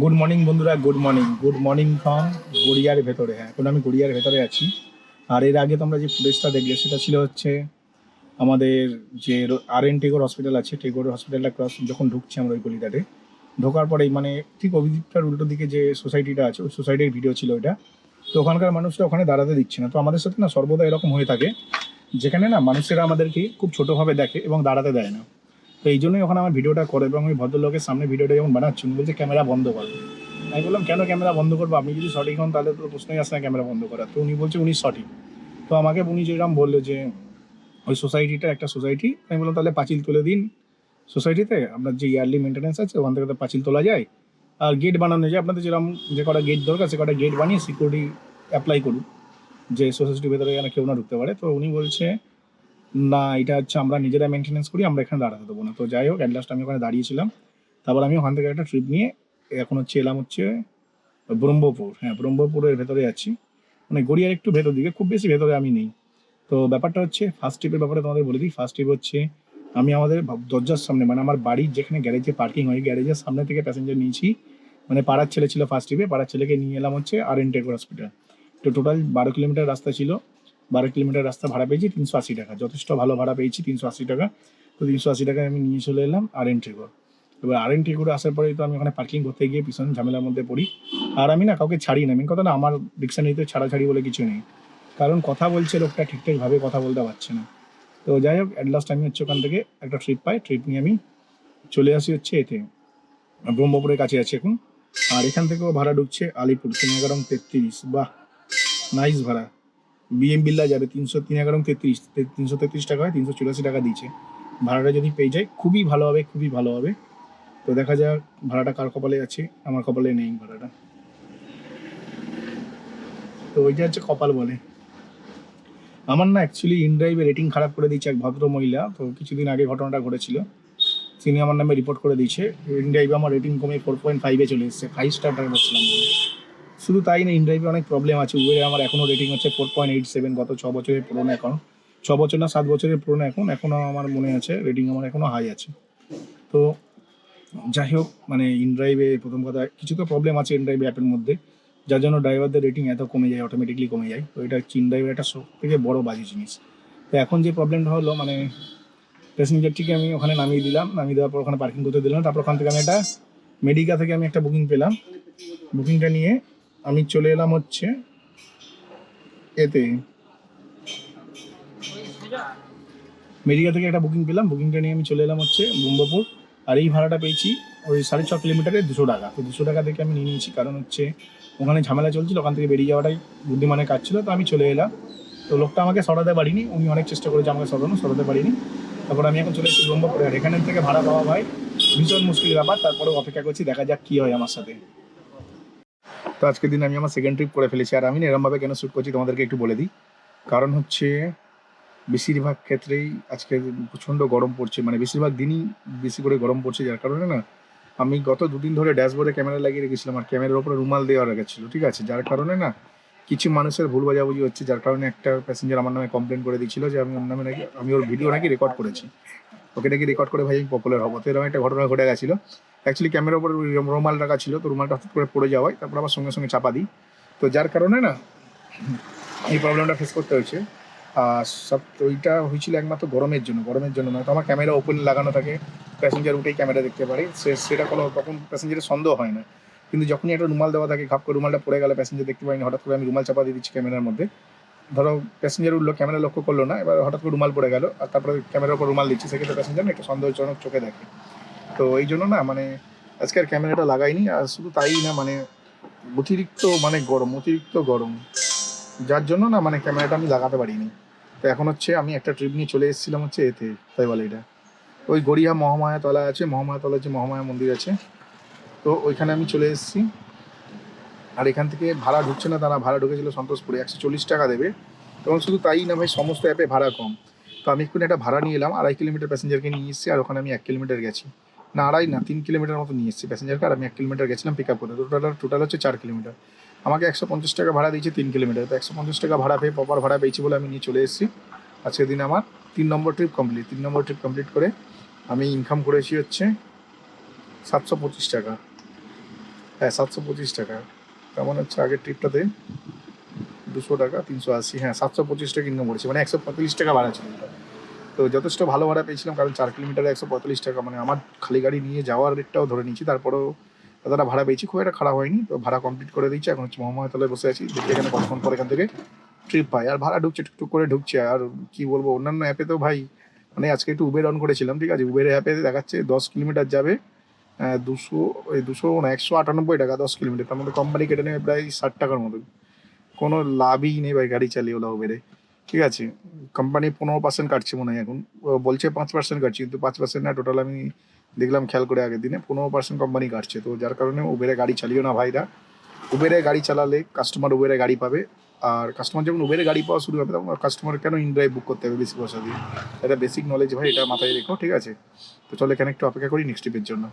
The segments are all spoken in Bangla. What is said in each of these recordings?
গুড মর্নিং বন্ধুরা good morning good morning from গড়িয়ার ভেতরে। হ্যাঁ এখন আমি গড়িয়ার ভেতরে আছি। আর এর আগে তোমরা যে ফুটেজটা দেখলে, সেটা ছিল হচ্ছে আমাদের যে আর এন টেগোর হসপিটাল আছে টেগোর হসপিটালটা ক্রস যখন ঢুকছি আমরা ওই গলিটাতে, ঢোকার পরেই মানে ঠিক অভিজিৎটার উল্টো দিকে যে সোসাইটিটা আছে, ওই সোসাইটির ভিডিও ছিল ওইটা। তো ওখানকার মানুষরা ওখানে দাঁড়াতে দিচ্ছে না। তো আমাদের সাথে না সর্বদা এরকম হয়ে থাকে, যেখানে না মানুষেরা আমাদেরকে খুব ছোটোভাবে দেখে এবং দাঁড়াতে দেয় না। তো এই জন্যই ওখানে আমার ভিডিওটা করে এবং আমি ভদ্রলোকের সামনে ভিডিওটা যখন বানাচ্ছি বলছে, ক্যামেরা বন্ধ কর। আমি বললাম, কেন ক্যামেরা বন্ধ করব? আপনি যদি সঠিক হন, তাহলে তো প্রশ্নই আসে না ক্যামেরা বন্ধ করা তো উনি বলছে, উনি সঠিক। তো আমাকে, উনি যেরকম বলল যে, ওই সোসাইটিটা একটা সোসাইটি, আমি বললাম, তাহলে পাঁচিল তুলে দিন সোসাইটিতে, আপনার যে ইয়ারলি মেনটেন্যান্স আছে, ওখান থেকে তো পাঁচিল তোলা যায়। আর গেট বানানো যায়। আপনাদের যেরকম, যে কটা গেট দরকার, সে কটা গেট বানিয়ে সিকিউরিটি অ্যাপ্লাই করুন, যে সোসাইটির ভেতরে যেন কেউ না ঢুকতে পারে। তো উনি বলছে না, এটা হচ্ছে আমরা নিজেরা মেনটেন্যান্স করি, আমরা এখানে দাঁড়াতে দেবো না। তো যাই হোক অ্যাট আমি ওখানে দাঁড়িয়েছিলাম। তারপর আমি ওখান থেকে একটা ট্রিপ নিয়ে এখন হচ্ছে এলাম হচ্ছে ব্রহ্মপুর। হ্যাঁ ব্রহ্মপুরের ভেতরে আছি। মানে গড়িয়ার একটু ভেতর দিকে, খুব বেশি ভেতরে আমি নেই। তো ব্যাপারটা হচ্ছে ফার্স্ট ট্রিপের ব্যাপারে তোমাদের বলে দিই। ফার্স্ট ট্রিপ হচ্ছে, আমি আমাদের দরজার সামনে মানে আমার বাড়ির যেখানে গ্যারেজে পার্কিং হয় গ্যারেজের সামনে থেকে প্যাসেঞ্জার নিয়েছি। মানে পাড়ার ছেলে ছিল ফার্স্ট ট্রিপে পাড়ার ছেলেকে নিয়ে এলাম হচ্ছে আর এন টেক হসপিটাল তো টোটাল বারো কিলোমিটার রাস্তা ছিল। বারো কিলোমিটার রাস্তা ভাড়া পেয়েছি তিনশো আশি টাকা। যথেষ্ট ভালো ভাড়া পেয়েছি তিনশো আশি টাকা। তো তিনশো আশি টাকায় আমি নিয়ে চলে এলাম আর এন টেকর এবার আর এন টেকরে আসার পরেই তো আমি ওখানে পার্কিং করতে গিয়ে ভীষণ ঝামেলার মধ্যে পড়ি। আর আমি না কাউকে ছাড়ি না। মেন কথা না, আমার রিক্সা নিতে ছাড়াছাড়ি বলে কিছু নেই। কারণ কথা বলছে লোকটা, ঠিকঠাকভাবে কথা বলতে পারছে না। তো যাই হোক অ্যাট লাস্ট আমি হচ্ছে ওখান থেকে একটা ট্রিপ পাই। ট্রিপ নিয়ে আমি চলে আসি হচ্ছে এতে। ব্রহ্মপুরের কাছে আছে এখন। আর এখান থেকেও ভাড়া ঢুকছে আলিপুর তিন এগারো তেত্রিশ। বাহ! নাইস ভাড়া। বিএম বিল্লা যাবে, তিনশো তিন এগারো তেত্রিশ তিনশো তেত্রিশ টাকা হয়, তিনশো চুরাশি টাকা দিয়েছে। ভাড়াটা যদি পেয়ে যায়, খুবই ভালো হবে, খুবই ভালো হবে। তো দেখা যাক, ভাড়াটা কার কপালে আছে, আমার কপালে নেই ভাড়াটা। তো ওইটা হচ্ছে কপাল বলে। আমার না অ্যাকচুয়ালি ইনড্রাইভে রেটিং খারাপ করে দিয়েছে এক ভদ্র মহিলা, তো কিছুদিন আগে ঘটনাটা ঘটেছিল। তিনি আমার নামে রিপোর্ট করে দিয়েছে ইনড্রাইভে আমার রেটিং কমে ফোর পয়েন্ট ফাইভে চলে এসেছে ফাইভ স্টার ড্রাইভার ছিলাম। শুধু তাই না ইনড্রাইভে অনেক প্রবলেম আছে। উবেরে আমার এখনও রেটিং হচ্ছে ফোর পয়েন্ট এইট সেভেন গত ছ বছরের পুরোনো অ্যাকাউন্ট ছ বছর না, সাত বছরের পুরোনো এখন এখনও আমার মনে আছে রেটিং আমার এখনও হাই আছে। তো যাই হোক মানে ইনড্রাইভে প্রথম কথা, কিছু তো প্রবলেম আছে ইনড্রাইভ অ্যাপের মধ্যে, যার জন্য ড্রাইভারদের রেটিং এত কমে যায় অটোমেটিকলি কমে যায়। তো এটা হচ্ছে ইনড্রাইভের একটা সব থেকে বড় বাজে জিনিস। তো এখন যে প্রবলেমটা হলো মানে প্যাসেঞ্জারটিকে আমি ওখানে নামিয়ে দিলাম, নামিয়ে দেওয়ার পর ওখানে পার্কিং করতে দিলাম, তারপর ওখান থেকে আমি একটা মেডিকা থেকে আমি একটা বুকিং পেলাম। বুকিংটা নিয়ে আমি চলে এলাম হচ্ছে এতে। মেডিকা থেকে একটা বুকিং পেলাম, বুকিংটা নিয়ে আমি চলে এলাম হচ্ছে ব্রহ্মপুর আর এই ভাড়াটা পেয়েছি ওই সাড়ে ছ কিলোমিটারে দুশো টাকা। তো দুশো টাকা থেকে আমি নিয়ে নিয়েছি, কারণ হচ্ছে ওখানে ঝামেলা চলছিল, ওখান থেকে বেরিয়ে যাওয়াটাই বুদ্ধিমানের কাজ ছিল, তো আমি চলে এলাম। তো লোকটা আমাকে সরাতে পারিনি, উনি অনেক চেষ্টা করেছে আমাকে সরানো সরাতে পারিনি। তারপর আমি এখন চলে এসেছি ব্রহ্মপুরে আর এখানের থেকে ভাড়া পাওয়া ভাই ভীষণ মুশকিল ব্যাপার তারপরে অপেক্ষা করছি, দেখা যাক কী হয় আমার সাথে। তো আজকের দিন আমি আমার সেকেন্ড ট্রিপ করে ফেলেছি। আর আমি এরমভাবে কেন শ্যুট করছি তোমাদেরকে একটু বলে দিই। কারণ হচ্ছে, বেশিরভাগ ক্ষেত্রেই আজকে প্রচণ্ড গরম পড়ছে। মানে বেশিরভাগ দিনই বেশি করে গরম পড়ছে, যার কারণে না আমি গত দুদিন ধরে ড্যাশবোর্ডে ক্যামেরা লাগিয়ে রেখেছিলাম আর ক্যামেরার উপরে রুমাল দেওয়া রেখেছিল ঠিক আছে? যার কারণে না কিছু মানুষের ভুল বোঝাবুঝি হচ্ছে, যার কারণে একটা প্যাসেঞ্জার আমার নামে কমপ্লেন করে দিচ্ছিল যে আমি ওর নামে নাকি, আমি ওর ভিডিও নাকি রেকর্ড করেছি। ওকে নাকি রেকর্ড করে ভাই আমি পপুলার হব। তো এরকম একটা ঘটনা ঘটে গেছিল। অ্যাকচুয়ালি ক্যামেরার উপরে রুমাল রাখা ছিল, তো রুমালটা হঠাৎ করে পড়ে যাওয়ায়, তারপর আবার সঙ্গে সঙ্গে চাপা দিই। তো যার কারণে না, এই প্রবলেমটা ফেস করতে হয়েছে। আর সব, ওইটা হয়েছিল একমাত্র গরমের জন্য গরমের জন্য নয়, তো আমার ক্যামেরা ওপেন লাগানো থাকে প্যাসেঞ্জার উঠেই ক্যামেরা দেখতে পারে। সে, সেটা কোনো, তখন প্যাসেঞ্জারের সন্দেহ হয় না। কিন্তু যখনই একটা রুমাল দেওয়া থাকে খাপ করে রুমালটা পড়ে গেলে প্যাসেঞ্জার দেখতে পাইনি, হঠাৎ করে আমি রুমাল চাপা দিয়ে দিচ্ছি ক্যামেরার মধ্যে। ধরো প্যাসেঞ্জার উঠল ক্যামেরা লক্ষ্য করল না, এবার হঠাৎ করে রুমাল পড়ে গেল, আর তারপরে ক্যামেরার উপর রুমাল দিচ্ছি, সেক্ষেত্রে প্যাসেঞ্জার একটু সন্দেহজনক চোখে দেখে। তো এই জন্য না মানে আজকে আর ক্যামেরাটা লাগাইনি, আর শুধু তাই না মানে অতিরিক্ত মানে গরম, অতিরিক্ত গরম। যার জন্য না মানে ক্যামেরাটা আমি লাগাতে পারিনি। তো এখন হচ্ছে আমি একটা ট্রিপ নিয়ে চলে এসেছিলাম হচ্ছে এতে তাই বলে এটা ওই গড়িয়া মহামায়া তলা আছে মহামায়া তলা যে মহামায়া মন্দির আছে, তো ওইখানে আমি চলে এসেছি। আর এখান থেকে ভাড়া ঢুকছে না, তারা ভাড়া ঢুকেছিল সন্তোষপুরে, একশো চল্লিশ টাকা দেবে। এবং শুধু তাই না ভাই, সমস্ত অ্যাপে ভাড়া কম। তো আমি একটু একটা ভাড়া নিয়ে এলাম, আড়াই কিলোমিটার প্যাসেঞ্জারকে নিয়ে এসেছি, আর ওখানে আমি এক কিলোমিটার গেছি। না আড়াই না, তিন কিলোমিটার মতো নিয়ে এসেছি প্যাসেঞ্জার কার আমি এক কিলোমিটার গেছিলাম পিক আপ করে টোটাল টোটাল হচ্ছে চার কিলোমিটার। আমাকে একশো পঞ্চাশ টাকা ভাড়া দিয়েছে তিন কিলোমিটার। তো একশো পঞ্চাশ টাকা ভাড়া পেয়ে প্রপার ভাড়া পেয়েছি বলে আমি নিয়ে চলে এসেছি। আজকের দিন আমার তিন নম্বর ট্রিপ কমপ্লিট তিন নম্বর ট্রিপ কমপ্লিট করে আমি ইনকাম করেছি হচ্ছে সাতশো পঁচিশ টাকা। হ্যাঁ সাতশো পঁচিশ টাকা। তেমন হচ্ছে আগের ট্রিপটাতে দুশো টাকা, তিনশো আশি। হ্যাঁ সাতশো পঁচিশ টাকা ইনকাম করেছি। মানে একশো পঁয়তাল্লিশ টাকা ভাড়া ছিল। তো যথেষ্ট ভালো ভাড়া পেয়েছিলাম, কারণ চার কিলোমিটারে একশো পঁয়তাল্লিশ টাকা মানে আমার খালি গাড়ি নিয়ে যাওয়ার রেটটাও ধরে নিয়েছি। তারপরেও এতটা ভাড়া পেয়েছি, খুব একটা খারাপ হয়নি। তো ভাড়া কমপ্লিট করে দিচ্ছি এখন হচ্ছে মোহাম্মদতলায় বসে আছি, দেখি এখানে কতক্ষণ পর এখান থেকে ট্রিপ পাই। আর ভাড়া ঢুকছে, টুকটুক করে ঢুকছে, আর কি বলব, অন্যান্য অ্যাপে তো ভাই মানে আজকে একটু উবের অন করেছিলাম, ঠিক আছে? উবের অ্যাপে দেখাচ্ছে দশ কিলোমিটার যাবে দুশো ওই দুশো না, একশো আটানব্বই টাকা দশ কিলোমিটার। তার মধ্যে কোম্পানি কেটে নেবে প্রায় ষাট টাকার মতো কোনো লাভই নেই ভাই গাড়ি চালিয়ে ওলা উবেরে ঠিক আছে কোম্পানি পনেরো পার্সেন্ট কাটছে মনে হয় এখন। বলছে পাঁচ পার্সেন্ট কাটছে, কিন্তু পাঁচ পার্সেন্ট না টোটাল আমি দেখলাম খেয়াল করে আগের দিনে, পনেরো পার্সেন্ট কোম্পানি কাটছে। তো যার কারণে উবেরে গাড়ি চালিও না ভাইরা। উবেরে গাড়ি চালালে কাস্টমার উবেরে গাড়ি পাবে। আর কাস্টমার যখন উবেরে গাড়ি পাওয়া শুরু হবে, তখন কাস্টমার কেন ইনড্রাইভ বুক করতে হবে বেশি পয়সা দিয়ে? এটা বেসিক নলেজ ভাই, এটা মাথায় রেখো, ঠিক আছে? তো চলো এখানে একটু অপেক্ষা করি নেক্সট ট্রিপের জন্য।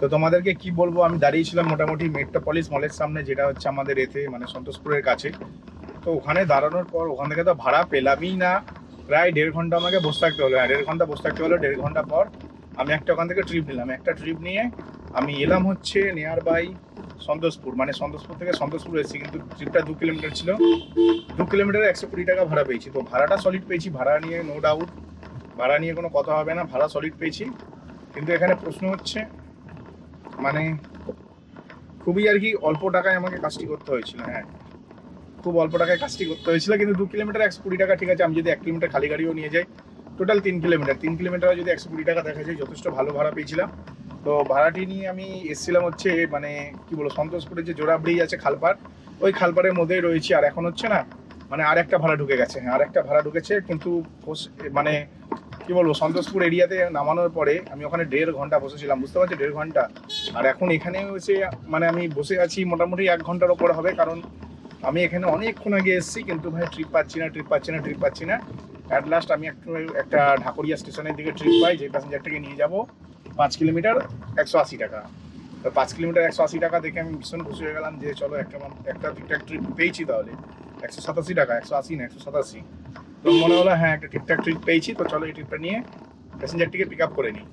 তো তোমাদেরকে কি বলব, আমি দাঁড়িয়েছিলাম মোটামুটি মেট্রোপলিস মলের সামনে, যেটা হচ্ছে আমাদের এতে মানে সন্তোষপুরের কাছে। তো ওখানে দাঁড়ানোর পর ওখান থেকে তো ভাড়া পেলামই না। প্রায় দেড় ঘণ্টা আমাকে বসে থাকতে হলো। হ্যাঁ দেড় ঘণ্টা বসে থাকতে হলো, দেড় ঘণ্টা পর আমি একটা ওখান থেকে ট্রিপ নিলাম। একটা ট্রিপ নিয়ে আমি এলাম হচ্ছে নিয়ার বাই সন্তোষপুর। মানে সন্তোষপুর থেকে সন্তোষপুর এসেছি, কিন্তু ট্রিপটা দু কিলোমিটার ছিল। দু কিলোমিটারে একশো কুড়ি টাকা ভাড়া পেয়েছি। তো ভাড়াটা সলিড পেয়েছি, ভাড়া নিয়ে নো ডাউট ভাড়া নিয়ে কোনো কথা হবে না, ভাড়া সলিড পেয়েছি। কিন্তু এখানে প্রশ্ন হচ্ছে মানে খুবই আর কি অল্প টাকায় আমাকে কাজটি করতে হয়েছিল। হ্যাঁ খুব অল্প টাকায় কাজটি করতে হয়েছিল, কিন্তু দু কিলোমিটার একশো কুড়ি টাকা, ঠিক আছে, আমি যদি এক কিলোমিটার খালি গাড়িও নিয়ে যাই টোটাল তিন কিলোমিটার। তিন কিলোমিটার যদি একশো কুড়ি টাকা দেখা যায়, যথেষ্ট ভালো ভাড়া পেয়েছিলাম। তো ভাড়াটি নিয়ে আমি এসেছিলাম হচ্ছে মানে কি বলব, সন্তোষপুরের যে জোড়া ব্রিজ আছে খালপাড়, ওই খালপাড়ের মধ্যেই রয়েছি, আর এখন হচ্ছে না মানে আর একটা ভাড়া ঢুকে গেছে, আর একটা ভাড়া ঢুকেছে, কিন্তু মানে কি বলব, সন্তোষপুর এরিয়াতে নামানোর পরে আমি ওখানে দেড় ঘণ্টা বসেছিলাম, বুঝতে পারছি দেড় ঘণ্টা। আর এখন এখানে এসে মানে আমি বসে আছি, মোটামুটি এক ঘণ্টার ওপর হবে, কারণ আমি এখানে অনেকক্ষণ আগে এসেছি, কিন্তু ভাই ট্রিপ পাচ্ছি না ট্রিপ পাচ্ছি না ট্রিপ পাচ্ছি না। অ্যাট লাস্ট আমি একটু, একটা ঢাকুরিয়া স্টেশনের দিকে ট্রিপ পাই যে প্যাসেঞ্জারটাকে নিয়ে যাব। পাঁচ কিলোমিটার একশো আশি টাকা। তো পাঁচ কিলোমিটার একশো আশি টাকা দেখে আমি ভীষণ খুশি হয়ে গেলাম যে চলো একটা একটা ঠিকঠাক ট্রিপ পেয়েছি তাহলে। একশো সাতাশি টাকা, একশো আশি না, একশো সাতাশি। তো মনে হলো হ্যাঁ একটা ঠিকঠাক ট্রিপ পেয়েছি, তো চলো এই ট্রিপটা নিয়ে প্যাসেঞ্জারটিকে পিক আপ করে নিই।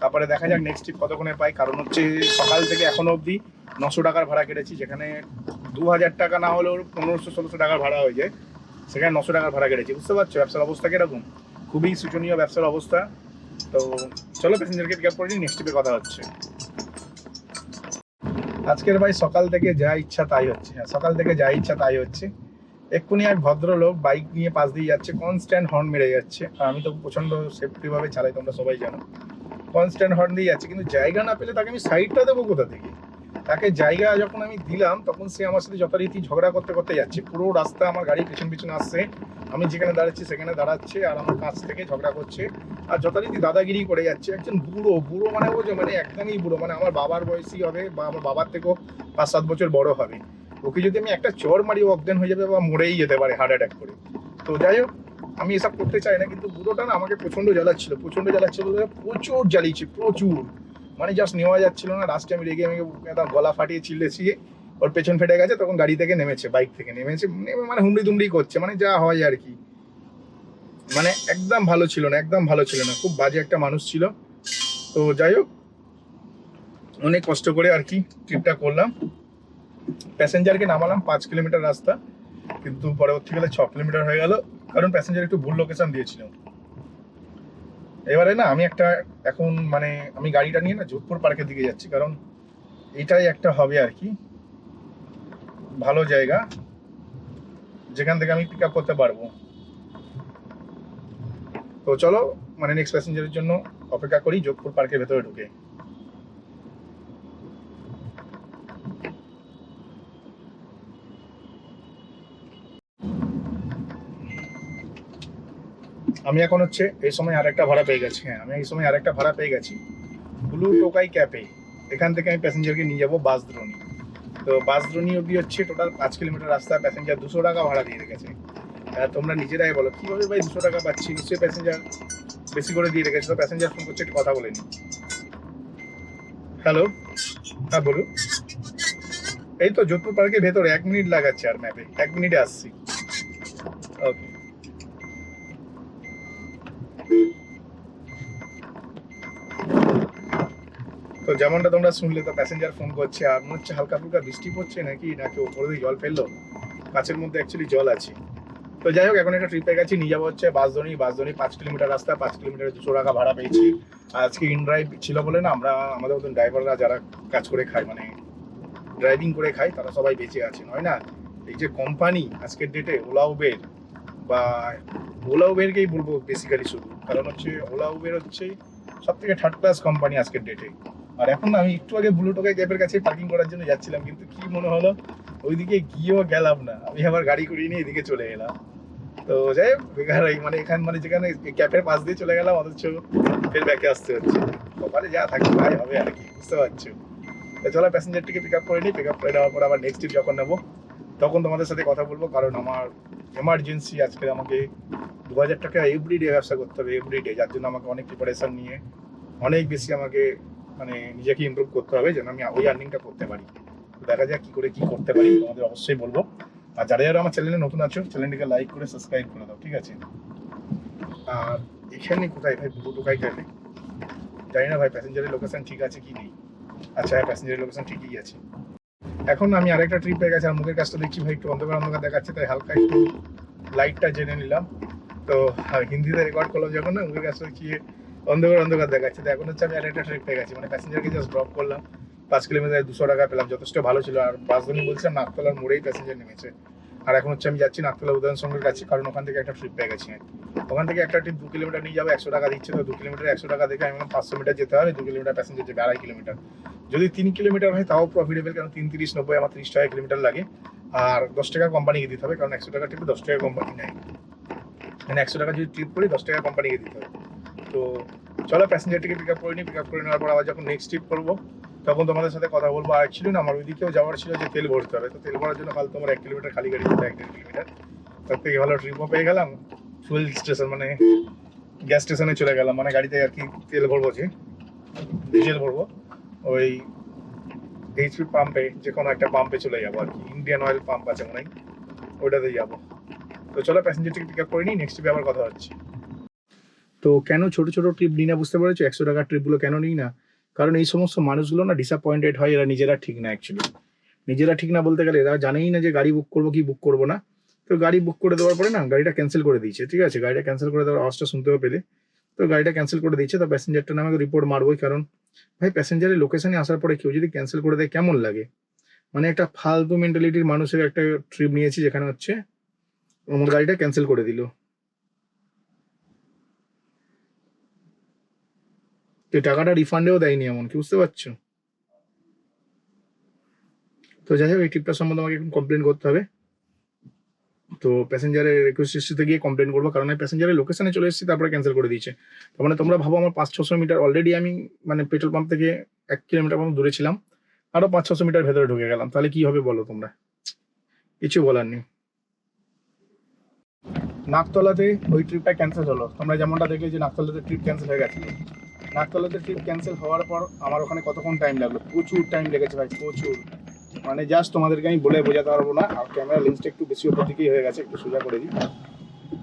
তারপরে দেখা যাক নেক্সট ট্রিপ কতক্ষণে পাই। কারণ হচ্ছে সকাল থেকে এখনও অবধি নশো টাকার ভাড়া কেটেছি, যেখানে দু হাজার টাকা না হলেও পনেরোশো, ষোলোশো টাকার ভাড়া হয়ে যায়। সেখানে নশো টাকার ভাড়া কেটেছি, বুঝতে পারছ? ব্যবসার অবস্থা কীরকম? খুবই শোচনীয় ব্যবসার অবস্থা। তো চলো প্যাসেঞ্জারকে পিক আপ করে নিই নেক্সট ট্রিপে কথা হচ্ছে। আজকের ভাই সকাল থেকে যা ইচ্ছা তাই হচ্ছে। হ্যাঁ সকাল থেকে যা ইচ্ছা তাই হচ্ছে। এক্ষুনি এক ভদ্রলোক বাইক নিয়ে পাশ দিয়ে যাচ্ছে কনস্ট্যান্ট হর্ন মেরে যাচ্ছে। আর আমি তো প্রচণ্ড সেফটিভাবে চালাই, তোমরা সবাই জানো। কনস্ট্যান্ট হর্ন দিয়ে যাচ্ছে। কিন্তু জায়গা না পেলে তাকে আমি সাইডটা দেবো কোথা থেকে? তাকে জায়গা যখন আমি দিলাম, তখন সে আমার সাথে যথারীতি ঝগড়া করতে করতে যাচ্ছে। পুরো রাস্তা আমার গাড়ি পিছন পিছনে আসছে। আমি যেখানে দাঁড়াচ্ছি সেখানে দাঁড়াচ্ছে আর আমার কাছ থেকে ঝগড়া করছে। আর যথারীতি দাদাগিরি করে যাচ্ছে। একজন বুড়ো বুড়ো মানে যে মানে একদমই বুড়ো মানে আমার বাবার বয়সী হবে বা আমার বাবার থেকেও পাঁচ সাত বছর বড় হবে। ওকে যদি আমি একটা চর মারি অজ্ঞান হয়ে যাবে বা মরেই যেতে পারে হার্ট অ্যাটাক করে। তো যাই হোক আমি এসব করতে চাই না, কিন্তু বুড়োটা না আমাকে প্রচণ্ড জ্বালাচ্ছিল প্রচণ্ড জ্বালাচ্ছিল প্রচুর জ্বালিয়েছে, প্রচুর। মানে জাস্ট নেওয়া যাচ্ছিল না লাস্টে আমি রেগে আমি একটা গলা ফাটিয়ে চিল্লেছি ওর পেছন ফেটে গেছে, তখন গাড়ি থেকে নেমেছে বাইক থেকে নেমেছে, নেমে মানে হুমড়ি দুমড়ি করছে মানে যা হয় আর কি। মানে একদম ভালো ছিল না, একদম ভালো ছিল না, খুব বাজে একটা মানুষ ছিল। তো যাই হোক, অনেক কষ্ট করে আর কি ট্রিপটা করলাম। প্যাসেঞ্জারকে নামালাম পাঁচ কিলোমিটার রাস্তা, কিন্তু পরবর্তীকালে ছ কিলোমিটার হয়ে গেল। কারণ প্যাসেঞ্জার একটু ভুল লোকেশন দিয়েছিল। এবারে না, আমি একটা এখন মানে আমি গাড়িটা নিয়ে না যোধপুর পার্কের দিকে যাচ্ছি, কারণ এটাই একটা হবে আর কি। ভালো জায়গা। যেখান থেকে আমি পিক আপ করতে পারব। তো চলো মানে নেক্সট প্যাসেঞ্জারের জন্য অপেক্ষা করি, যোধপুর পার্কের ভেতরে ঢুকে। আমি এখন হচ্ছে এই সময় আরেকটা ভাড়া পেয়ে গেছি হ্যাঁ আমি এই সময় আরেকটা ভাড়া পেয়ে গেছি। ব্লু টোকাই ক্যাপে এখান থেকে আমি প্যাসেঞ্জারকে নিয়ে যাব বাসদ্রোণী তো বাস বাসদ্রোণী অবধি হচ্ছে টোটাল পাঁচ কিলোমিটার রাস্তা প্যাসেঞ্জার দুশো টাকা ভাড়া দিয়ে রেখেছে। তোমরা নিজেরাই বলো, কীভাবে ভাই দুশো টাকা পাচ্ছি? নিশ্চয়ই প্যাসেঞ্জার বেশি করে দিয়ে রেখেছে, তো প্যাসেঞ্জার ফোন করছে একটু কথা বলে নি। হ্যালো হ্যাঁ বলুন। এই তো যোধপুর পার্কের ভেতরে, এক মিনিট লাগাচ্ছে আর ম্যাপে এক মিনিটে আসছি। ওকে তো যেমনটা তোমরা শুনলে, তো প্যাসেঞ্জার ফোন করছে, আর মনে হচ্ছে হালকা ফুলকা বৃষ্টি পড়ছে নাকি? নাকি ওপরে জল ফেলল? কাছের মধ্যে অ্যাকচুয়ালি জল আছে। তো যাই হোক, এখন একটা ট্রিপে গেছি নিয়ে যাব হচ্ছে বাসধনি। বাসধনি পাঁচ কিলোমিটার রাস্তা, পাঁচ কিলোমিটার দুশো টাকা ভাড়া পেয়েছি। আজকে ইন ড্রাইভ ছিল বলে না, আমরা, আমাদের মতন ড্রাইভাররা যারা কাজ করে খায় মানে ড্রাইভিং করে খায়, তারা সবাই বেঁচে আছে, নয় না? এই যে কোম্পানি আজকের ডেটে ওলা উবের বা ওলা উবেরকেই বলব বেসিক্যালি শুধু। কারণ হচ্ছে ওলা উবের হচ্ছে সব থেকে থার্ড ক্লাস কোম্পানি আজকের ডেটে আর এখন আমি একটু আগে ব্লু টোকাই ক্যাবের কাছে পার্কিং করার জন্য যাচ্ছিলাম, কিন্তু কি মনে হলো? ওইদিকে গিয়েও গেলাম না। আমি আবার গাড়ি করিয়ে নিয়ে এদিকে চলে এলাম। তো যাই বেকার মানে এখান মানে যেখানে ক্যাফের পাশ দিয়ে চলে গেলাম, অথচ ফের ব্যাকে আসতে হচ্ছে। কপালে যা থাকে ভাই, হবে আর কি, বুঝতে পারছ? তো চলো প্যাসেঞ্জারটিকে পিক আপ করে নিই পিক আপ করে নেওয়ার পর আবার নেক্সট ট্রিপ যখন নেব, তখন তোমাদের সাথে কথা বলব, কারণ আমার এমার্জেন্সি আজকে আমাকে দু হাজার টাকা এভরিডে ব্যবসা করতে হবে এভরিডে যার জন্য আমাকে অনেক প্রিপারেশান নিয়ে, অনেক বেশি আমাকে মানে নিজেকে ইমপ্রুভ করতে হবে যেন আমি ওই আর্নিংটা করতে পারি। দেখা যাক কি করে কি করতে পারি, তোমাদের অবশ্যই বলব। আর যারা যারা আমার চ্যানেলে নতুন আছো চ্যানেলটিকে লাইক করে সাবস্ক্রাইব করে দাও, ঠিক আছে? আর এখানে কোথায় ভাই? বুবু টোকাই ক্যাফে জানি না ভাই প্যাসেঞ্জারের লোকেশন ঠিক আছে কি নেই? আচ্ছা হ্যাঁ প্যাসেঞ্জারের লোকেশন ঠিকই আছে। এখন আমি আরেকটা ট্রিপ পেয়ে গেছি, আর মুখের কাজটা দেখছি ভাই, একটু অন্ধকার অন্ধকার দেখাচ্ছে, তাই হালকা একটু লাইটটা জেনে নিলাম। তো হিন্দিতে রেকর্ড করলাম যখন না, মুখের কাজটা দেখছি অন্ধকার অন্ধকার দেখাচ্ছে। তো এখন হচ্ছে আমি আরেকটা ট্রিপ পেয়ে গেছি। মানে প্যাসেঞ্জারকে জাস্ট ড্রপ করলাম। পাঁচ কিলোমিটার দুশো টাকা পেলাম। যথেষ্ট ভালো ছিল। আর বাসধনী বলছিলাম নাকতলার মোড়েই প্যাসেঞ্জার নেমেছে। আর এখন হচ্ছে আমি যাচ্ছি নাকতলা উদয়ন সঙ্গের কাছে, কারণ ওখান থেকে একটা ট্রিপ পেয়ে গেছি ওখান থেকে একটা ট্রিপ দু কিলোমিটার নিয়ে যাবে, একশো টাকা দিচ্ছে। তো দু কিলোমিটার, একশো টাকা দেখে আমি পাঁচশো মিটার যেতে হবে। দু কিলোমিটার প্যাসেঞ্জার যাবে আড়াই কিলোমিটার। যদি তিন কিলোমিটার হয়, তাও প্রফিটেবল কারণ তিন তিরিশ, নব্বই, আমার তিরিশ টাকা কিলোমিটার লাগে। আর দশ টাকা কোম্পানিকে দিতে হবে, কারণ একশো টাকা ট্রিপে দশ টাকা কোম্পানি নেয় মানে একশো টাকা যদি ট্রিপ করি, দশ টাকা কোম্পানিকে দিতে হবে। তো চলো প্যাসেঞ্জারটিকে পিক আপ করে নিই পিক আপ করে নেওয়ার পর আবার যখন নেক্সট ট্রিপ করব, তখন তোমাদের সাথে কথা বলব। আর ছিল না আমার ওইদিকেও যাওয়ার ছিল যে তেল ভরতে হবে। তো তেল ভরার জন্য কাল তোমার এক কিলোমিটার খালি গাড়ি এক দেড় কিলোমিটার তার থেকে ভালো ট্রিপও পেয়ে গেলাম। ফুয়েল স্টেশন মানে গ্যাস স্টেশনে চলে গেলাম। মানে গাড়িতে আর কি তেল ভরবো যে ডিজেল ভরবো। ওই এইচপি পাম্পে যে কোনো একটা পাম্পে চলে যাব আর কি। ইন্ডিয়ান অয়েল পাম্প আছে মনে হয়, ওইটাতে যাব। তো চলো প্যাসেঞ্জারটিকে পিক আপ করে নিই নেক্সট ট্রিপে আবার কথা হচ্ছে। তো কেন ছোট ছোট ট্রিপ নিই না বুঝতে পেরেছ? একশো টাকার ট্রিপগুলো কেন নিই না? কারণ এই সমস্ত মানুষগুলো না ডিসঅ্যাপয়েন্টেড হয়, এরা নিজেরা ঠিক না অ্যাকচুয়ালি নিজেরা ঠিক না বলতে গেলে এরা জানেই না যে গাড়ি বুক করব কি বুক করব না। তো গাড়ি বুক করে দেওয়ার পরে না গাড়িটা ক্যান্সেল করে দিয়েছে, ঠিক আছে? গাড়িটা ক্যান্সেল করে দেওয়ার আওয়াজটা শুনতেও পেলে। তো গাড়িটা ক্যান্সেল করে দিয়েছে, তো প্যাসেঞ্জারটা নামে রিপোর্ট মারবোই, কারণ ভাই প্যাসেঞ্জারের লোকেশনে আসার পরে কেউ যদি ক্যান্সেল করে দেয়, কেমন লাগে? মানে একটা ফালতু মেন্টালিটির মানুষের একটা ট্রিপ নিয়েছি যেখানে হচ্ছে আমার গাড়িটা ক্যান্সেল করে দিল। তো টাকাটা রিফান্ডেও দেয়নি এমন কি বুঝতে পারছ? তো যাই হোক, এই ট্রিপটার সম্বন্ধে আমাকে এখন কমপ্লেন করতে হবে। তো প্যাসেঞ্জারের রিকোয়েস্ট হিস্ট্রিতে গিয়ে কমপ্লেন করব, কারণ প্যাসেঞ্জারের লোকেশনে চলে এসেছি, তারপরে ক্যান্সেল করে দিয়েছে। তার মানে তোমরা ভাবো আমার পাঁচ ছশো মিটার অলরেডি আমি মানে পেট্রোল পাম্প থেকে এক কিলোমিটার মতো দূরে ছিলাম আরও পাঁচ ছশো মিটার ভেতরে ঢুকে গেলাম। তাহলে কি হবে বলো তোমরা? কিছু বলার নেই। নাকতলাতে ওই ট্রিপটা ক্যান্সেল হলো। তোমরা যেমনটা দেখলে যে নাকতলাতে ট্রিপ ক্যান্সেল হয়ে গেছিল। নাকতলাতে ট্রিপ ক্যান্সেল হওয়ার পর আমার ওখানে কতক্ষণ টাইম লাগল? প্রচুর টাইম লেগেছে ভাই, প্রচুর। মানে জাস্ট তোমাদেরকে আমি বলে বোঝাতে পারব না, আর ক্যামেরা লেন্সটা একটু বেশি ওপর দিকেই হয়ে গেছে, একটু সোজা করে দিই।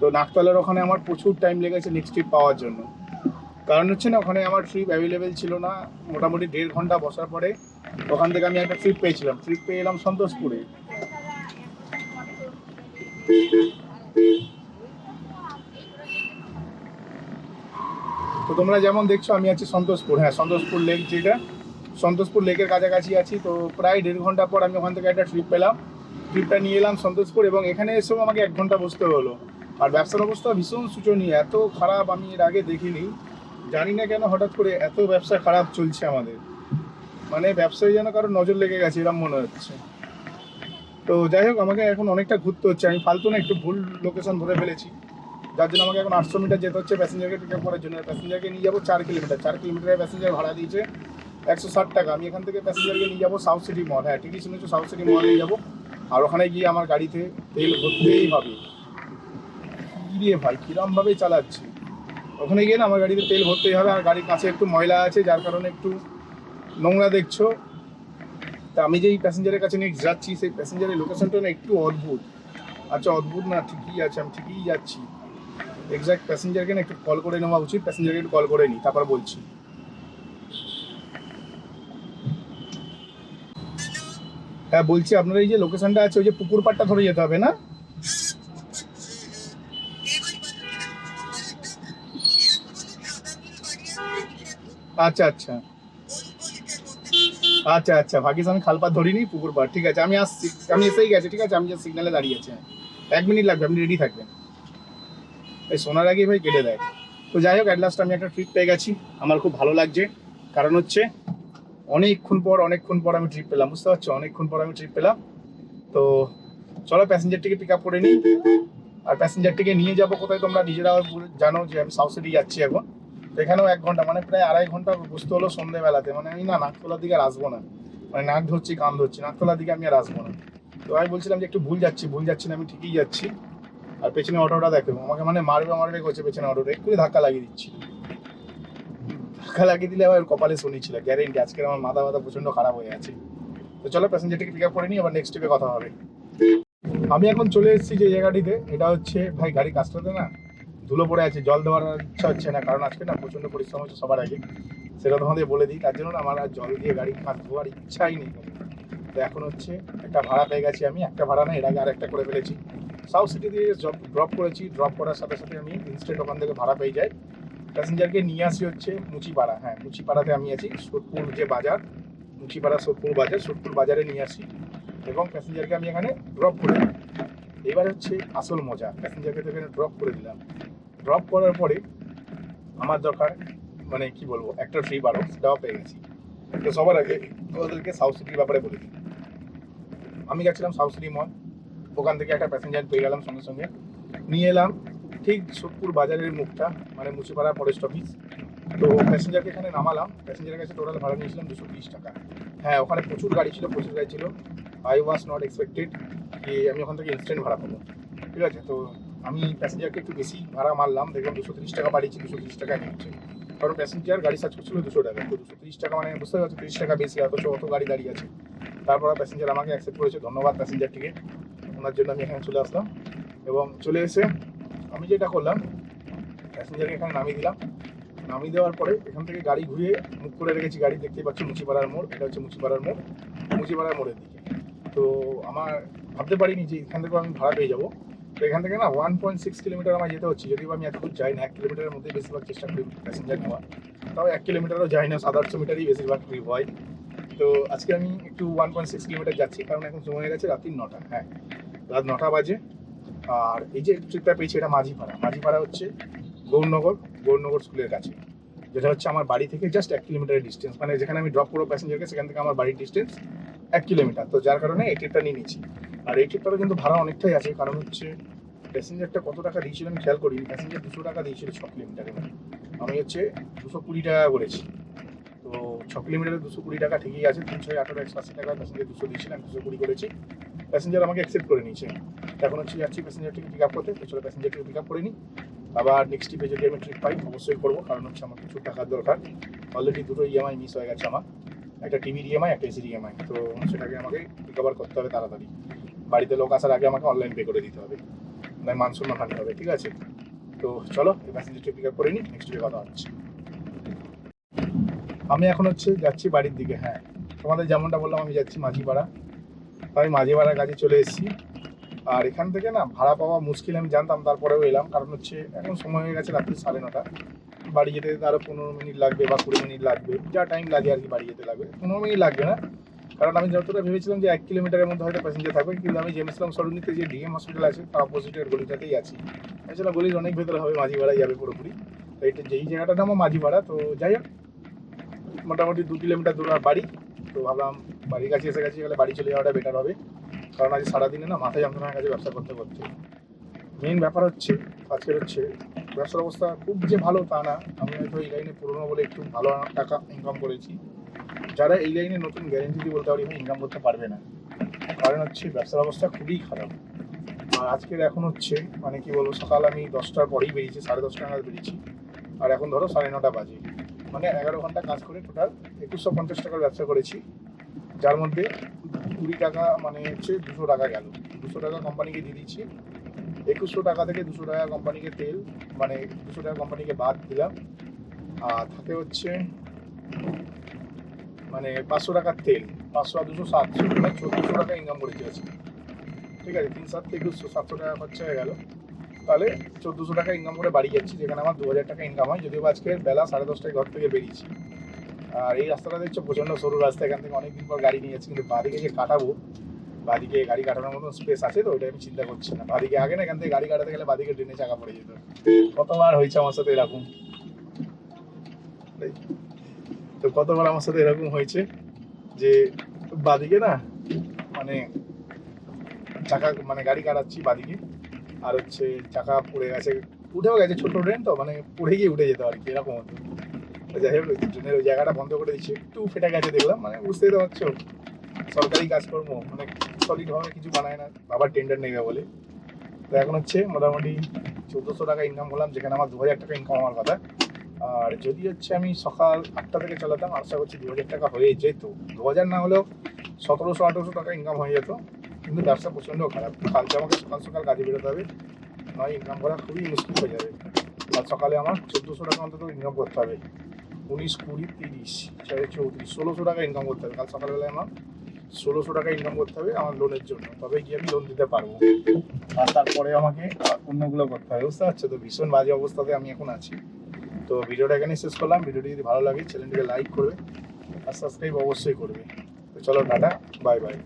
তো নাকতলার ওখানে আমার প্রচুর টাইম লেগেছে নেক্সট ট্রিপ পাওয়ার জন্য। কারণ হচ্ছে না, ওখানে আমার ট্রিপ অ্যাভেলেবেল ছিল না, মোটামুটি দেড় ঘণ্টা বসার পরে ওখান থেকে আমি একটা ট্রিপ পেয়েছিলাম। ট্রিপ পেয়ে এলাম সন্তোষপুরে। তো তোমরা যেমন দেখছ, আমি আছি সন্তোষপুর। হ্যাঁ সন্তোষপুর লেক যেটা। সন্তোষপুর লেকের কাছাকাছি আছি। তো প্রায় দেড় ঘণ্টা পর আমি ওখান থেকে একটা ট্রিপ পেলাম। ট্রিপটা নিয়ে এলাম সন্তোষপুর এবং এখানে এসেও আমাকে এক ঘণ্টা বসতে হলো। আর ব্যবসার অবস্থা ভীষণ শোচনীয় এত খারাপ আমি এর আগে দেখিনি। জানি না কেন হঠাৎ করে এত ব্যবসা খারাপ চলছে আমাদের। মানে ব্যবসায় যেন কারও নজর লেগে গেছে এরকম মনে হচ্ছে। তো যাই হোক, আমাকে এখন অনেকটা ঘুরতে হচ্ছে। আমি ফালতু না একটু ভুল লোকেশন ধরে ফেলেছি। যার জন্য আমাকে এখন আটশো মিটার যেতে হচ্ছে প্যাসেঞ্জারকে পিক আপ করার জন্য। প্যাসেঞ্জারকে নিয়ে যাব চার কিলোমিটার চার কিলোমিটারের প্যাসেঞ্জার ভাড়া দিয়েছে একশো ষাট টাকা। আমি এখান থেকে প্যাসেঞ্জারকে নিয়ে যাব সাউথ সিটি মল হ্যাঁ ঠিকই শুনেছো সাউথ সিটি মল যাব। আর ওখানে গিয়ে আমার গাড়িতে তেল ভরতেই হবে। রে ভাই কিরমভাবে চালাচ্ছি? ওখানে গিয়ে না আমার গাড়িতে তেল ভরতেই হবে আর গাড়ির কাছে একটু ময়লা আছে, যার কারণে একটু নোংরা দেখছ। তা আমি যেই প্যাসেঞ্জারের কাছে নিয়ে যাচ্ছি, সেই প্যাসেঞ্জারের লোকেশনটা না একটু অদ্ভুত। আচ্ছা অদ্ভুত না, ঠিকই আছে, আমি ঠিকই যাচ্ছি। এক্সাক্ট প্যাসেঞ্জারকে না একটু কল করে নেওয়া উচিত প্যাসেঞ্জারকে একটু কল করে নিই, তারপর বলছি। হ্যাঁ বলছি আপনার এই যে লোকেশনটা আছে, ওই যে পুকুর পাড়টা ধরে যেতে হবে না? আচ্ছা আচ্ছা। আচ্ছা আচ্ছা ভাগ্যিস আমি খালপাত ধরিনি, পুকুর পাড়, ঠিক আছে, আমি আসছি, আমি এসেই গেছি, ঠিক আছে, আমি যে সিগনালে দাঁড়িয়ে আছি এক মিনিট লাগবে, আপনি রেডি থাকবেন। এই সোনার আগেই ভাই কেটে দেয়। তো যাই হোক অ্যাট লাস্ট আমি একটা ট্রিপ পেয়ে গেছি। আমার খুব ভালো লাগছে। কারণ হচ্ছে, অনেকক্ষণ পর অনেকক্ষণ পর আমি ট্রিপ পেলাম। বুঝতে পারছ? অনেকক্ষণ পর আমি ট্রিপ পেলাম। তো চলো প্যাসেঞ্জারটিকে পিক আপ করে নিই। আর প্যাসেঞ্জারটিকে নিয়ে যাব কোথায় তোমরা নিজেরা জানো যে আমি সাউথ সিটি যাচ্ছি এখন। তো এখানেও এক ঘণ্টা মানে প্রায় আড়াই ঘণ্টা বসতে হলো সন্ধ্যেবেলাতে মানে আমি না, নাকতলার দিকে আর আসব না। মানে নাক ধরছি, কান ধরছি। নাকতলার দিকে আমি আর আসব না। তো আমি বলছিলাম যে একটু ভুল যাচ্ছি ভুল যাচ্ছি না, আমি ঠিকই যাচ্ছি। আর পেছনে অটোটা দেখো, আমাকে মানে মারবে মারবে, করছে পেছনে অটোটা একটু ধাক্কা লাগিয়ে দিচ্ছি ধাক্কা লাগিয়ে দিলে আবার কপালে শুনেছিল গ্যারেন্টি আজকে আমার মাথা মাথা প্রচণ্ড খারাপ হয়ে আছে। তো চলো প্যাসেঞ্জারটিকে পিক আপ করে নিই, আবার নেক্সট ট্রিপে কথা হবে। আমি এখন চলে এসেছি যে জায়গাটিতে, এটা হচ্ছে, ভাই, গাড়ি কাজটাতে না, ধুলো পড়ে আছে, জল দেওয়ার ইচ্ছা হচ্ছে না, কারণ আজকে না প্রচণ্ড পরিশ্রম হচ্ছে সবার আগে। সেটা তোমাদের বলে দিই, তার জন্য আমার আর জল দিয়ে গাড়ি কাজ ধোয়ার ইচ্ছাই নেই। তো এখন হচ্ছে, একটা ভাড়া পেয়ে গেছি আমি, একটা ভাড়া না এর আগে আর একটা করে ফেলেছি। সাউথ সিটি দিয়ে ড্রপ করেছি ড্রপ করার সাথে সাথে আমি ইনস্ট্যান্ট ওখান থেকে ভাড়া পেয়ে যাই। প্যাসেঞ্জারকে নিয়ে আসি হচ্ছে মুচিপাড়া হ্যাঁ মুচিপাড়াতে আমি আছি, সোদপুর যে বাজার, মুচিপাড়া সোদপুর বাজার, সোদপুর বাজারে নিয়ে আসি এবং প্যাসেঞ্জারকে আমি এখানে ড্রপ করে দিই। এবার হচ্ছে আসল মজা প্যাসেঞ্জারকে তো এখানে ড্রপ করে দিলাম। ড্রপ করার পরে আমার দরকার মানে কি বলব, একটা ফ্রি বারো সেটাও পেয়ে গেছি। তো সবার আগে তোমাদেরকে সাউথ সিটির ব্যাপারে বলে দিই। আমি গেছিলাম সাউথ সিটি মল ওখান থেকে একটা প্যাসেঞ্জার পেয়ে গেলাম সঙ্গে সঙ্গে। নিয়ে এলাম, ঠিক সোদপুর বাজারের মুখটা মানে মুচিপাড়া ফরেস্ট অফিস তো প্যাসেঞ্জারকে এখানে নামালাম প্যাসেঞ্জারের কাছে টোটাল ভাড়া নিয়েছিলাম দুশো তিরিশ টাকা। হ্যাঁ ওখানে প্রচুর গাড়ি ছিল, প্রচুর গাড়ি ছিল। আই ওয়াজ নট এক্সপেক্টেড কি আমি ওখান থেকে ইনস্ট্যান্ট ভাড়া পাবো। ঠিক আছে, তো আমি প্যাসেঞ্জারকে একটু বেশি ভাড়া মারলাম, দেখলাম দুশো তিরিশ টাকা বাড়িয়েছি, দুশো তিরিশ টাকা নিচ্ছে। কারণ প্যাসেঞ্জার গাড়ি সার্চ করছিল দুশো টাকা, তো দুশো তিরিশ টাকা মানে বুঝতে পারছ, তিরিশ টাকা বেশি, অথচ অত গাড়ি দাঁড়িয়ে আছে। তারপর প্যাসেঞ্জার আমাকে অ্যাকসেপ্ট করেছে, ধন্যবাদ প্যাসেঞ্জারটিকে ওনার জন্য আমি এখানে চলে আসলাম। এবং চলে এসে আমি যেটা করলাম প্যাসেঞ্জারকে এখানে নামিয়ে দিলাম। নামিয়ে দেওয়ার পরে এখান থেকে গাড়ি ঘুরিয়ে মুখ করে রেখেছি, গাড়ি দেখতেই পাচ্ছি মুচিপাড়ার মোড়, এটা হচ্ছে মুচিপাড়ার মোড়, মুচিপাড়ার মোড়ের দিকে। তো আমার ভাবতে পারিনি যে এখান থেকে আমি ভাড়া পেয়ে যাব। তো এখান থেকে না ওয়ান পয়েন্ট সিক্স কিলোমিটার আমার যেতে হচ্ছে, যদিও আমি এতদূর যাই না এক কিলোমিটারের মধ্যে বেশিরভাগ চেষ্টা করি প্যাসেঞ্জার নেওয়া তাও এক কিলোমিটারও যাই না, সাত আটশো মিটারই বেশিরভাগ ট্রিপ হয়। তো আজকে আমি একটু ওয়ান পয়েন্ট সিক্স কিলোমিটার যাচ্ছি, কারণ এখন সময় হয়ে গেছে রাত্রি নটা হ্যাঁ। রাত নটা বাজে। আর এই যে ট্রিপটা পেয়েছি এটা মাঝিপাড়া। মাঝিপাড়া হচ্ছে গৌরনগর গৌরনগর স্কুলের কাছে। যেটা হচ্ছে আমার বাড়ি থেকে জাস্ট এক কিলোমিটারের ডিস্টেন্স মানে যেখানে আমি ড্রপ করব প্যাসেঞ্জারকে সেখান থেকে আমার বাড়ির ডিস্টেন্স এক কিলোমিটার তো যার কারণে এই ট্রিপটা নিয়ে নিচ্ছি আর এই ট্রিপটারও কিন্তু ভাড়া অনেকটাই আছে। কারণ হচ্ছে প্যাসেঞ্জারটা কত টাকা দিয়েছিল আমি খেয়াল করিনি। প্যাসেঞ্জার দুশো টাকা দিয়েছিল ছ কিলোমিটারে আমি হচ্ছে দুশো কুড়ি টাকা করেছি। তো ছ কিলোমিটারে দুশো কুড়ি টাকা ঠিকই আছে। তিন ছয় আঠারো একশো আশি টাকা প্যাসেঞ্জার দুশো দিয়েছিলাম দুশো কুড়ি করেছি। প্যাসেঞ্জার আমাকে অ্যাকসেপ্ট করে নিয়েছে। এখন হচ্ছে যাচ্ছি প্যাসেঞ্জারটিকে পিক আপ করতে। চলো প্যাসেঞ্জারটিকে পিক আপ করে নিই। আবার নেক্সট ট্রিপে যদি আমি ট্রিপ পাই, অবশ্যই করব। কারণ হচ্ছে আমার কিছু টাকার দরকার। অলরেডি দুটো ইএমআই মিস হয়ে গেছে আমার। একটা টিভির ইএমআই একটা এসির ইএমআই তো সেটাকে আমাকে রিকভার করতে হবে তাড়াতাড়ি। বাড়িতে লোক আসার আগে আমাকে অনলাইন পে করে দিতে হবে। নয় মান সম্মান হানি হবে, ঠিক আছে? তো চলো, এই প্যাসেঞ্জারটি পিক আপ করে নিই। নেক্সট ট্রিপে কথা হচ্ছে। আমি এখন হচ্ছে যাচ্ছি বাড়ির দিকে হ্যাঁ। তোমাদের যেমনটা বললাম, আমি যাচ্ছি মাঝিপাড়া। তো আমি মাঝিপাড়ার কাছে চলে এসেছি। আর এখান থেকে না, ভাড়া পাওয়া মুশকিল, আমি জানতাম তারপরেও এলাম। কারণ হচ্ছে, এখন সময় হয়ে গেছে রাত্রি সাড়ে নটা। বাড়ি যেতে আরও পনেরো মিনিট লাগবে বা কুড়ি মিনিট লাগবে। যা টাইম লাগে আর কি বাড়ি যেতে লাগবে। পনেরো মিনিট লাগবে না। কারণ আমি যতটা ভেবেছিলাম যে এক কিলোমিটারের মধ্যে হয়তো প্যাসেঞ্জার থাকবে, কিন্তু আমি জেমসলাম সরুনিতে যে ডিএম হসপিটাল আছে, তার অপোজিটের গলিটাতেই আছি। এছাড়া গলির অনেক ভেতরে হবে, মাঝি মাঝিপাড়ায় যাবে পুরোপুরি। তো এটা যেই জায়গাটার নামও মাঝিপাড়া তো যাই হোক, মোটামুটি দু কিলোমিটার দূর বাড়ি। তো ভাবলাম বাড়ির কাছে এসে গেছি গেলে বাড়ি চলে যাওয়াটা বেটার হবে। কারণ আজ সারাদিনে না মাথায় যন্ত্রণার কাছে ব্যবসা করতে করতে মেন ব্যাপার হচ্ছে, আজকের হচ্ছে, ব্যবসার অবস্থা খুব যে ভালো তা না। আমি হয়তো এই লাইনে পুরোনো বলে একটু ভালো টাকা ইনকাম করেছি। যারা এই লাইনে নতুন গ্যারেন্টি দিয়ে বলতে পারি ইনকাম করতে পারবে না। কারণ হচ্ছে, ব্যবসার অবস্থা খুবই খারাপ। আর আজকের এখন হচ্ছে মানে কি বলব, সকাল আমি দশটার পরেই বেরিয়েছি, সাড়ে দশটা নাগাদ বেরিয়েছি। আর এখন ধরো সাড়ে নটা বাজে। মানে এগারো ঘণ্টা কাজ করে টোটাল একুশশো পঞ্চাশ টাকার ব্যবসা করেছি। যার মধ্যে কুড়ি টাকা মানে হচ্ছে দুশো টাকা গেল। দুশো টাকা কোম্পানিকে দিয়ে দিচ্ছি। একুশশো টাকা থেকে দুশো টাকা কোম্পানিকে তেল মানে দুশো টাকা কোম্পানিকে বাদ দিলাম। আর থাকে হচ্ছে মানে পাঁচশো টাকার তেল, পাঁচশো আর দুশো সাতশো মানে চোদ্দোশো টাকা ইনকাম করেছি আজকে। ঠিক আছে, তিন সাত থেকে সাতশো টাকা খরচা হয়ে গেল। তাহলে চোদ্দোশো টাকা ইনকাম করে বাড়ি যাচ্ছি, যেখানে আমার দু হাজার টাকা ইনকাম হয়। যদিও আজকে বেলা সাড়ে দশটায় ঘর থেকে বেরিয়েছি। আর এই রাস্তাটা দেখছ, প্রচণ্ড সরু রাস্তা, এখান থেকে অনেকদিন পর গাড়ি নিয়ে যাচ্ছি, কিন্তু বাদিকে যে কাটাবো। বাদিকে গাড়ি কাটানোর মতন স্পেস আছে তো, ওইটা আমি চিন্তা করছি না। বাদিকে আগে না, এখান থেকে গাড়ি কাটাতে গেলে বাদিকে ট্রেনে চাকা পড়ে যেত। কতবার হয়েছে আমার সাথে এরকম? তো কতবার আমার সাথে এরকম হয়েছে যে বাদিকে না মানে চাকা মানে গাড়ি কাটাচ্ছি বাদিকে, আর হচ্ছে চাকা পড়ে গেছে, উঠেও গেছে ছোট ট্রেন তো মানে পড়ে গিয়ে উঠে যেতে আর কি, এরকম হতো। যাই হোক ট্রেনের ওই জায়গাটা বন্ধ করে দিচ্ছে। একটু ফেটে গেছে দেখলাম মানে বুঝতেই তো পারছ, সরকারি কাজকর্ম মানে সলিড ভাবে কিছু বানায় না, আবার টেন্ডার নেবে বলে। তো এখন হচ্ছে মোটামুটি চোদ্দোশো টাকা ইনকাম করলাম, যেখানে আমার দু হাজার টাকা ইনকাম হওয়ার কথা। আর যদি হচ্ছে আমি সকাল আটটা থেকে চালাতাম আশা করছি দু হাজার টাকা হয়ে যেত। দু হাজার না হলেও সতেরোশো, আঠেরোশো টাকা ইনকাম হয়ে যেত, কিন্তু ব্যবসা প্রচণ্ড খারাপ। কালকে আমাকে সকাল সকাল কাজে বেরোতে হবে, নয় ইনকাম করা খুবই মুশকিল হয়ে যাবে। আর সকালে আমার চোদ্দোশো টাকা অন্তত ইনকাম করতে হবে। উনিশ কুড়ি তিরিশ, চারে চৌত্রিশ, ষোলোশো টাকা ইনকাম করতে হবে। কাল সকালবেলায় আমার ষোলোশো টাকা ইনকাম করতে হবে আমার লোনের জন্য। তবে গিয়ে আমি লোন দিতে পারব। আর তারপরে আমাকে অন্যগুলো করতে হবে। বুঝতে পারছ তো? ভীষণ বাজে অবস্থাতে আমি এখন আছি। তো ভিডিওটা এখানে শেষ করলাম। ভিডিওটি যদি ভালো লাগে চ্যানেলটিকে লাইক করবে আর সাবস্ক্রাইব অবশ্যই করবে। তো চলো, টাটা বাই বাই